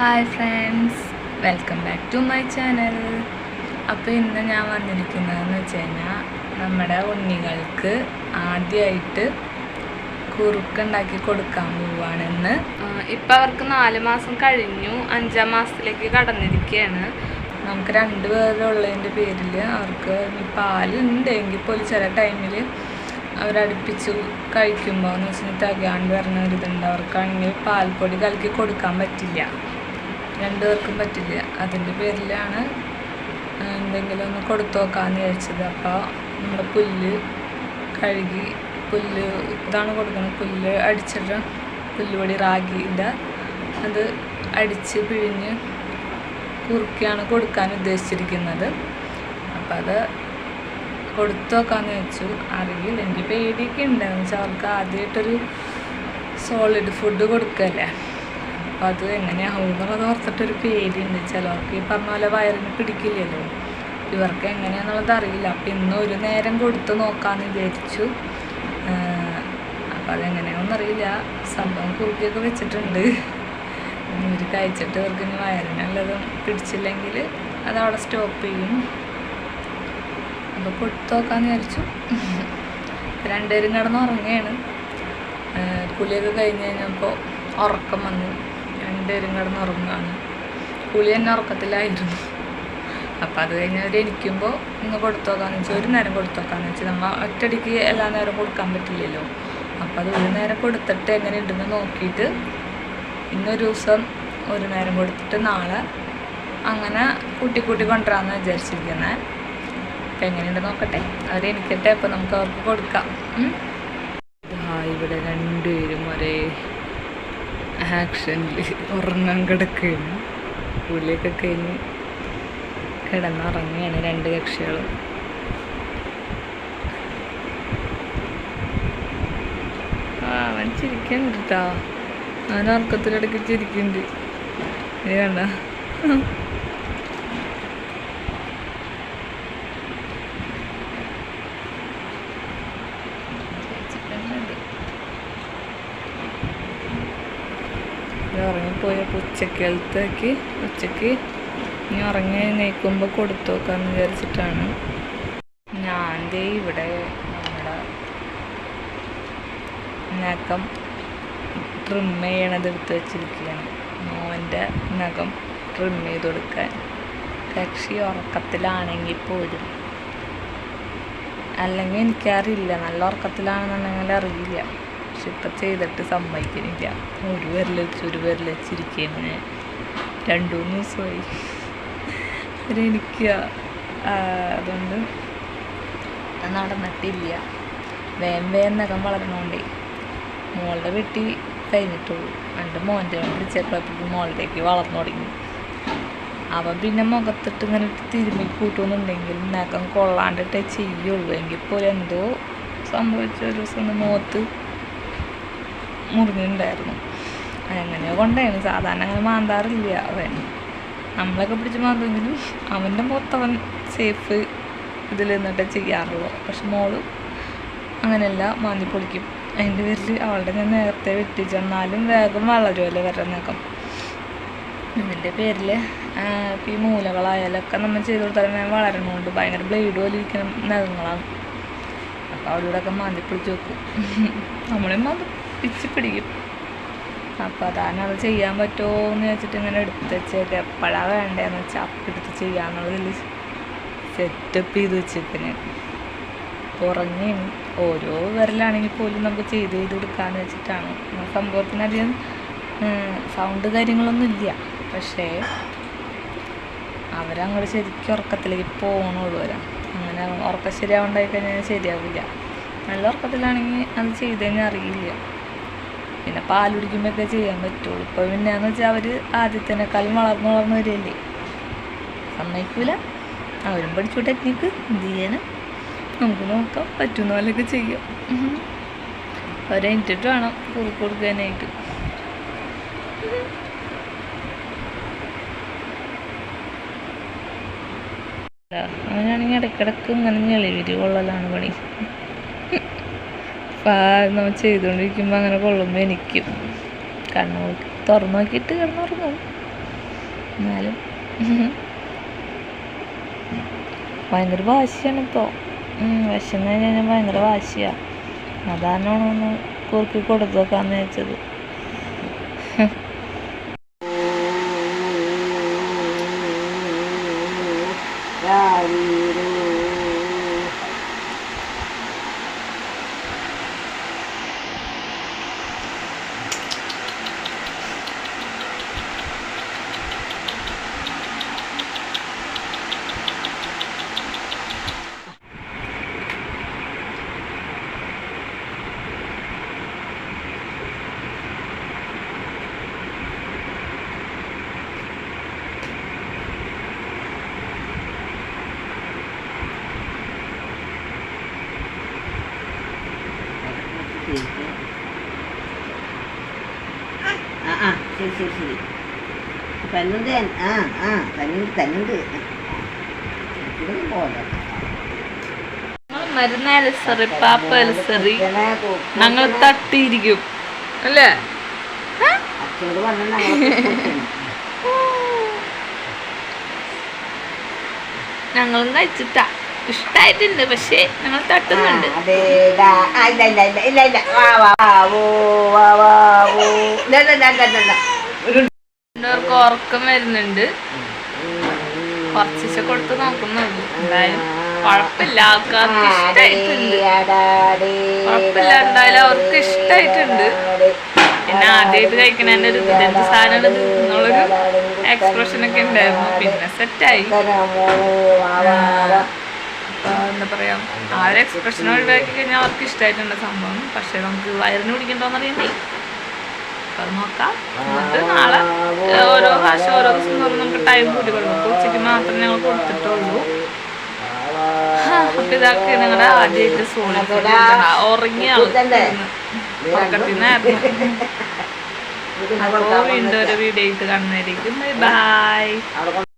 Hi friends. Welcome back to my channel. അപ്പോൾ ഇന്ന് ഞാൻ വന്നിരിക്കുന്നതെന്ന് വെച്ച് കഴിഞ്ഞാൽ നമ്മുടെ ഉണ്ണികൾക്ക് ആദ്യമായിട്ട് കുറുക്കുണ്ടാക്കി കൊടുക്കാൻ പോവുകയാണെന്ന് ഇപ്പം അവർക്ക് നാല് മാസം കഴിഞ്ഞു. അഞ്ചാം മാസത്തിലേക്ക് കടന്നിരിക്കുകയാണ്. നമുക്ക് രണ്ട് പേരുള്ളതിന്റെ പേരിൽ അവർക്ക് ഇനി പാലുണ്ടെങ്കിൽ പോലും ചില ടൈമിൽ അവരടുപ്പിച്ച് കഴിക്കുമ്പോൾ എന്ന് വെച്ചാൽ തികയാണ്ട് വരുന്ന ഒരു ഇതുണ്ട്. അവർക്കാണെങ്കിൽ പാൽപ്പൊടി കലക്കി കൊടുക്കാൻ പറ്റില്ല. രണ്ടുപേർക്കും പറ്റില്ല. അതിന്റെ പേരിലാണ് എന്തെങ്കിലും ഒന്ന് കൊടുത്തു നോക്കാമെന്ന് വിചാരിച്ചത്. അപ്പോൾ നമ്മുടെ പുല്ല് കഴുകി പുല്ല് ഇതാണ് കൊടുക്കുന്നത്. പുല്ല് അടിച്ചിട്ട് പുല്ലുപൊടി റാഗിന്റെ അത് അടിച്ച് പിഴിഞ്ഞ് കുറുക്കിയാണ് കൊടുക്കാൻ ഉദ്ദേശിച്ചിരിക്കുന്നത്. അപ്പം അത് കൊടുത്തു വെച്ചു അറിയില്ല എനിക്ക് പേടിയൊക്കെ ഉണ്ടായിരുന്നു വെച്ചാൽ അവർക്ക് ആദ്യമായിട്ടൊരു സോളിഡ് ഫുഡ് കൊടുക്കല്ലേ. അപ്പം അത് എങ്ങനെയാവും എന്നുള്ളത് ഓർത്തിട്ടൊരു പേടിയുണ്ട് ചിലവർക്ക് ഈ പറഞ്ഞ പോലെ വയറിന് പിടിക്കില്ലല്ലോ. ഇവർക്ക് എങ്ങനെയാണെന്നുള്ളത് അറിയില്ല. അപ്പം ഇന്ന് ഒരു നേരം കൊടുത്ത് നോക്കാമെന്ന് വിചാരിച്ചു. അപ്പം അതെങ്ങനെയാണെന്നറിയില്ല സംഭവം കുറുക്കിയൊക്കെ വെച്ചിട്ടുണ്ട്. ഇവർ കഴിച്ചിട്ട് ഇവർക്ക് ഇനി വയറിനുള്ളതും പിടിച്ചില്ലെങ്കിൽ അതവിടെ സ്റ്റോപ്പ് ചെയ്യും. അപ്പോൾ കൊടുത്തു നോക്കാമെന്ന് വിചാരിച്ചു. രണ്ടുപേരും കിടന്ന് ഉറങ്ങുകയാണ്. കുളിയൊക്കെ കഴിഞ്ഞ് കഴിഞ്ഞപ്പോൾ ഉറക്കം വന്നു. രണ്ടുപേരും കിടന്ന് ഉറങ്ങുകയാണ് കുളി തന്നെ ഉറക്കത്തിലായിരുന്നു. അപ്പോൾ അത് കഴിഞ്ഞ് അവർ ഒന്ന് കൊടുത്തോക്കാന്ന് കൊടുത്തു വെച്ചാൽ ഒരു നേരം കൊടുത്തോക്കാന്ന് വെച്ചാൽ നമ്മൾ ഒറ്റയടിക്ക് എല്ലാ നേരം കൊടുക്കാൻ പറ്റില്ലല്ലോ. അപ്പോൾ അത് ഒരു നേരം കൊടുത്തിട്ട് എങ്ങനെ ഉണ്ടെന്ന് നോക്കിയിട്ട് ഇന്നൊരു ദിവസം ഒരു നേരം കൊടുത്തിട്ട് നാളെ അങ്ങനെ കൂട്ടി കൂട്ടി കൊണ്ടുവരാമെന്ന് വിചാരിച്ചിരിക്കുന്നത് അപ്പം എങ്ങനെയുണ്ട് നോക്കട്ടെ. അവരെ എനിക്കട്ടെ അപ്പം നമുക്ക് അവർക്ക് കൊടുക്കാം. ഇവിടെ ആക്ഷനിൽ ഉറങ്ങാൻ കിടക്കുകയാണ്. പുലിയൊക്കെ കഴിഞ്ഞ് കിടന്നുറങ്ങുകയാണ് രണ്ട് കക്ഷികളും. അവൻ ചിരിക്കുന്നുണ്ട് അവൻ ഉറക്കത്തിലിടയ്ക്ക് ചിരിക്കുന്നുണ്ട്. ഇത് കണ്ട? ഉച്ചക്കലത്തേക്ക് ഉച്ചയ്ക്ക് ഇനി ഉറങ്ങി നീക്കുമ്പോൾ കൊടുത്തു നോക്കാമെന്ന് വിചാരിച്ചിട്ടാണ്. ഞാൻ ദേ ഇവിടെ നമ്മുടെ നഖം ട്രിം ചെയ്യണത് എടുത്ത് വെച്ചിരിക്കുകയാണ്. മോന്റെ നഖം ട്രിം ചെയ്ത് കൊടുക്കാൻ. കക്ഷി ഉറക്കത്തിലാണെങ്കിൽ പോലും. അല്ലെങ്കിൽ എനിക്കറിയില്ല നല്ല ഉറക്കത്തിലാണെന്നുണ്ടെങ്കിൽ അറിയില്ല. പക്ഷെ ഇപ്പം ചെയ്തിട്ട് സമ്മതിക്കുന്നില്ല ഒരു വിരൽ വെച്ച് ഒരു വിരൽ വെച്ചിരിക്കുന്നു. രണ്ടു മൂന്ന് ദിവസമായി. എനിക്ക് അതുകൊണ്ട് നടന്നിട്ടില്ല. വേം വേം നഖം വളരണോണ്ടേ മോളുടെ വെട്ടി കഴിഞ്ഞിട്ടുള്ളൂ. എന്റെ മോന്റെ പിടിച്ചപ്പോഴത്തേക്ക് മോളിലേക്ക് വളർന്നു തുടങ്ങി. അവൻ പിന്നെ മുഖത്തിട്ട് ഇങ്ങനെ തിരുമ്മി കൂട്ടുന്നുണ്ടെങ്കിൽ നഖം കൊള്ളാണ്ടിട്ടേ ചെയ്യുള്ളൂ. എങ്കിൽ പോലും എന്തോ സംഭവിച്ച ഒരു ദിവസം മുഖത്ത് മുറിഞ്ഞിട്ടുണ്ടായിരുന്നു അങ്ങനെ കൊണ്ടായിരുന്നു. സാധാരണ അങ്ങനെ മാന്താറില്ല അവൻ. നമ്മളൊക്കെ പിടിച്ച് മാന്തെങ്കിലും അവന്റെ മൊത്തവൻ സേഫ് ഇതിൽ നിന്നിട്ടേ ചെയ്യാറുള്ളൂ. പക്ഷെ മോൾ അങ്ങനെയല്ല മാന്തി പൊളിക്കും. അതിന്റെ പേരിൽ അവളുടെ ഞാൻ നേരത്തെ വെട്ടിച്ചെന്നാലും വേഗം വളരുമല്ലോ വരുന്നേക്കം ഇതിന്റെ പേരിൽ ഈ മൂലകളായാലൊക്കെ നമ്മൾ ചെയ്ത് കൊടുത്താലും ഞാൻ വളരണമുണ്ട് ഭയങ്കര ബ്ലേഡ് പോലെ നഖങ്ങളാണ് അപ്പോൾ അവളോടൊക്കെ മാന്തി പിടിച്ച് വെക്കും. നമ്മളെയും മാന്തി. പിച്ച് പിടിക്കും. അപ്പോൾ അതാണ് അത് ചെയ്യാൻ പറ്റുമോ എന്ന് വെച്ചിട്ട് ഇങ്ങനെ എടുത്ത് വെച്ചേക്ക്. എപ്പോഴാണ് വേണ്ടതെന്ന് വെച്ചാൽ അപ്പം എടുത്ത് ചെയ്യാന്നുള്ളതിൽ സെറ്റപ്പ് ചെയ്ത് വെച്ചേക്കിന് ഉറങ്ങി. ഓരോ വിരലാണെങ്കിൽ പോലും നമുക്ക് ചെയ്ത് ചെയ്ത് കൊടുക്കാന്ന് വെച്ചിട്ടാണ്. സംഭവത്തിനധികം സൗണ്ട് കാര്യങ്ങളൊന്നും ഇല്ല. പക്ഷേ അവരങ്ങോട്ട് ശരിക്കും ഉറക്കത്തിലേക്ക് പോകണുള്ളൂ വരാം അങ്ങനെ ഉറക്കം ശരിയാവണ്ടായി കഴിഞ്ഞാൽ ശരിയാവില്ല നല്ല ഉറക്കത്തിലാണെങ്കിൽ അത് ചെയ്ത് കഴിഞ്ഞാൽ അറിയില്ല. പിന്നെ പാൽ കുടിക്കുമ്പോഴൊക്കെ ചെയ്യാൻ പറ്റുള്ളൂ. ഇപ്പോൾ പിന്നെയെന്ന് വെച്ചാൽ അവർ ആദ്യത്തേനേക്കാളും വളർന്ന് വളർന്ന് വരികയല്ലേ? സമ്മതിക്കൂല. അവരും പഠിച്ചു ടെക്നിക്ക് എന്ത് ചെയ്യാനും? നമുക്ക് നോക്കാം. പറ്റുന്ന പോലെയൊക്കെ ചെയ്യാം. അവരെണിറ്റിട്ട് വേണം കുറുക്ക് കൊടുക്കാനായിട്ട്. അങ്ങനെയാണെങ്കിൽ ഇടയ്ക്കിടയ്ക്ക് ഇങ്ങനെ ഞെളി കൊള്ളലാണ് പണി. നമ്മൾ ചെയ്തുകൊണ്ടിരിക്കുമ്പോൾ അങ്ങനെ കൊള്ളുമ്പോൾ എനിക്കും. കണ്ണു തുറന്നു നോക്കിയിട്ട് കിടന്നുറങ്ങും. എന്നാലും ഭയങ്കര വാശിയാണ് ഇപ്പോൾ വിശന്ന് കഴിഞ്ഞാൽ ഭയങ്കര വാശിയാ. അതാണ് ഒന്ന് കുറുക്കി കൊടുത്തു നോക്കാന്ന് വെച്ചത് ആ ആ ശരി ശരി ശരി. തന്നുണ്ട് ആ ആ തന്നുണ്ട് തന്നുണ്ട് പോലെ. മരുന്ന് അലസറി പാപ്പ അലസറി ഞങ്ങൾ തട്ടിയിരിക്കും. അല്ലേ? ഞങ്ങളും കഴിച്ചിട്ടാ. ഇഷ്ടായിട്ടുണ്ട് പക്ഷേ ഞങ്ങൾ തട്ടുന്നുണ്ട്. ഇല്ല ഇല്ല ഇല്ല ഇല്ല ഇല്ല. വാ വാ വാ ഓ വാ വാ ഓ ഇല്ല ഇല്ല ഇല്ല ഇല്ല. രണ്ടുപേർക്ക് ഉറക്കം വരുന്നുണ്ട്. കുറച്ചിച്ച കൊടുത്ത് നോക്കുന്നുള്ളൂ. എന്തായാലും അവർക്ക് ഇഷ്ടായിട്ടുണ്ട്. പിന്നെ ആദ്യമായിട്ട് കഴിക്കണതിന്റെ ഒരു ഇതെന്ത് ഇത് എന്നുള്ളൊരു എക്സ്പ്രഷൻ ഒക്കെ ഉണ്ടായിരുന്നു. പിന്നെ സെറ്റായി എന്താ പറയാ ആ ഒരു എക്സ്പ്രഷൻ ഒഴിവാക്കി കഴിഞ്ഞാൽ അവർക്ക് ഇഷ്ടമായിട്ടുണ്ട് സംഭവം. പക്ഷെ നമുക്ക് വയറിന് പിടിക്കണ്ടോന്ന് അറിയണ്ടേ അപ്പൊ നോക്കാം എന്നിട്ട് നാളെ ഓരോ പ്രാവശ്യം ഓരോ ദിവസം തോറും നമുക്ക് ടൈം കൂടി കൊടുക്കും. ഉച്ചയ്ക്ക് മാത്രമേ ഞങ്ങൾ കൊടുത്തിട്ടുള്ളൂ. അപ്പൊ ഇതാക്കി ഞങ്ങളുടെ ആദ്യമായിട്ട് സോണി ഉറങ്ങിയ ഉറക്കത്തിൽ നിന്നായിരുന്നു അപ്പോൾ വീണ്ടും ഒരു വീഡിയോ ആയിട്ട് കാണുന്നതായിരിക്കും. ബൈ